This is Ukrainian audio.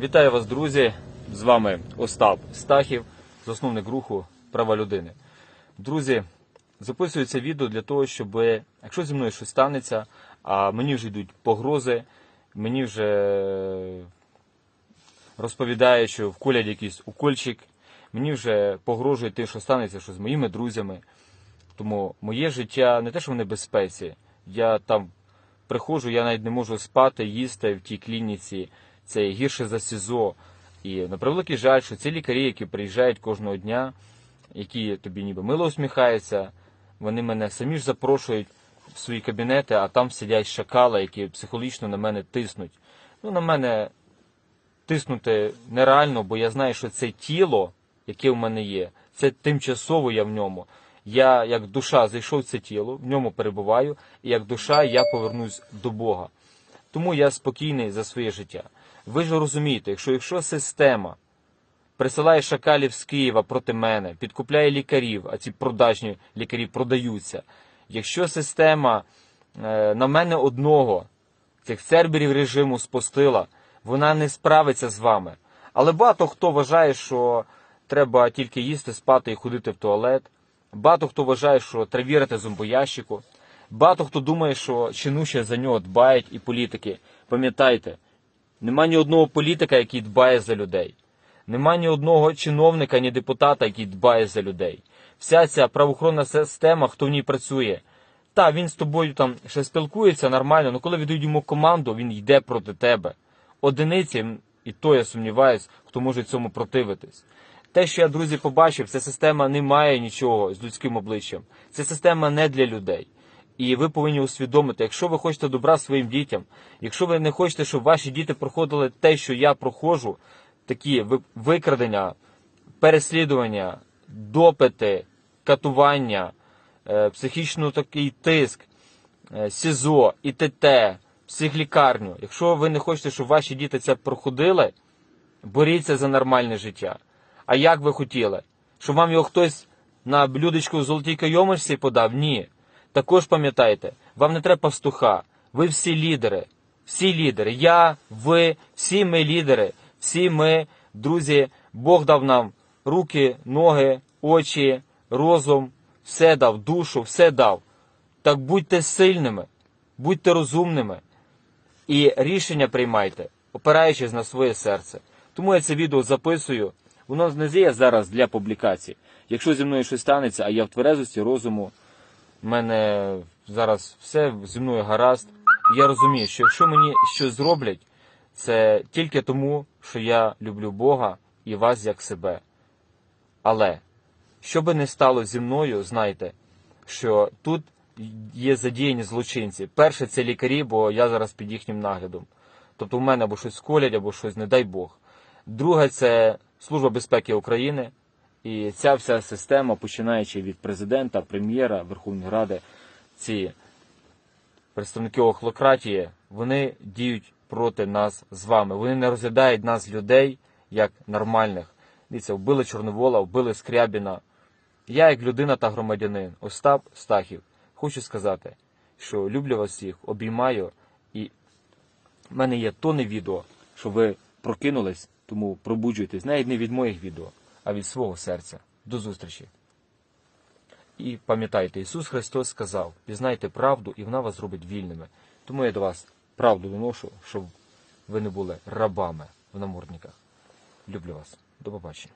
Вітаю вас, друзі! З вами Остап Стахів, засновник руху Права людини. Друзі, записую це відео для того, щоб якщо зі мною щось станеться, а мені вже йдуть погрози, мені вже розповідають, що вколять якийсь укольчик, мені вже погрожує те, що станеться що з моїми друзями. Тому моє життя не те, що в небезпеці. Я там приходжу, я навіть не можу спати, їсти в тій клініці. Це гірше за СІЗО. І на превеликий жаль, що ці лікарі, які приїжджають кожного дня, які тобі ніби мило усміхаються, вони мене самі ж запрошують в свої кабінети, а там сидять шакали, які психологічно на мене тиснуть. Ну, на мене тиснути нереально, бо я знаю, що це тіло, яке в мене є, це тимчасово я в ньому. Я як душа зайшов в це тіло, в ньому перебуваю, і як душа я повернусь до Бога. Тому я спокійний за своє життя. Ви ж розумієте, якщо, якщо система присилає шакалів з Києва проти мене, підкупляє лікарів, а ці продажні лікарі продаються. Якщо система е, на мене одного цих церберів режиму спустила, вона не справиться з вами. Але багато хто вважає, що треба тільки їсти, спати і ходити в туалет. Багато хто вважає, що треба вірити зомбоящику. Багато хто думає, що чинуші за нього дбають і політики. Пам'ятайте, нема ні одного політика, який дбає за людей. Нема ні одного чиновника, ні депутата, який дбає за людей. Вся ця правоохоронна система, хто в ній працює. Та, він з тобою там ще спілкується нормально, але коли віддають йому команду, він йде проти тебе. Одиниці, і то я сумніваюсь, хто може цьому противитись. Те, що я, друзі, побачив, ця система не має нічого з людським обличчям. Ця система не для людей. І ви повинні усвідомити, якщо ви хочете добра своїм дітям, якщо ви не хочете, щоб ваші діти проходили те, що я проходжу, такі викрадення, переслідування, допити, катування, е, психічно такий тиск, е, СІЗО, ІТТ, психлікарню. Якщо ви не хочете, щоб ваші діти це проходили, боріться за нормальне життя. А як ви хотіли? Щоб вам його хтось на блюдечку в золотій кайомочці подав? Ні. Також пам'ятайте, вам не треба пастуха. Ви всі лідери. Всі лідери. Я, ви, всі ми лідери. Всі ми, друзі, Бог дав нам руки, ноги, очі, розум, все дав, душу, все дав. Так будьте сильними, будьте розумними і рішення приймайте, опираючись на своє серце. Тому я це відео записую. Воно не є зараз для публікації. Якщо зі мною щось станеться, а я в тверезості розуму, в мене зараз все зі мною гаразд. Я розумію, що якщо мені щось зроблять, це тільки тому, що я люблю Бога і вас як себе. Але що би не стало зі мною, знайте, що тут є задіяні злочинці. Перше це лікарі, бо я зараз під їхнім наглядом. Тобто в мене або щось сколять, або щось, не дай Бог. Друге це Служба безпеки України. І ця вся система, починаючи від президента, прем'єра, Верховної Ради, ці представники охлократії, вони діють проти нас з вами. Вони не розглядають нас, людей, як нормальних. Дивіться, вбили Чорновола, вбили Скрябіна. Я, як людина та громадянин, Остап Стахів, хочу сказати, що люблю вас всіх, обіймаю, і в мене є тони відео, що ви прокинулись, тому пробуджуйтесь, навіть не від моїх відео, а від свого серця. До зустрічі. І пам'ятайте, Ісус Христос сказав: пізнайте правду, і вона вас зробить вільними. Тому я до вас правду доношу, щоб ви не були рабами в намордниках. Люблю вас. До побачення.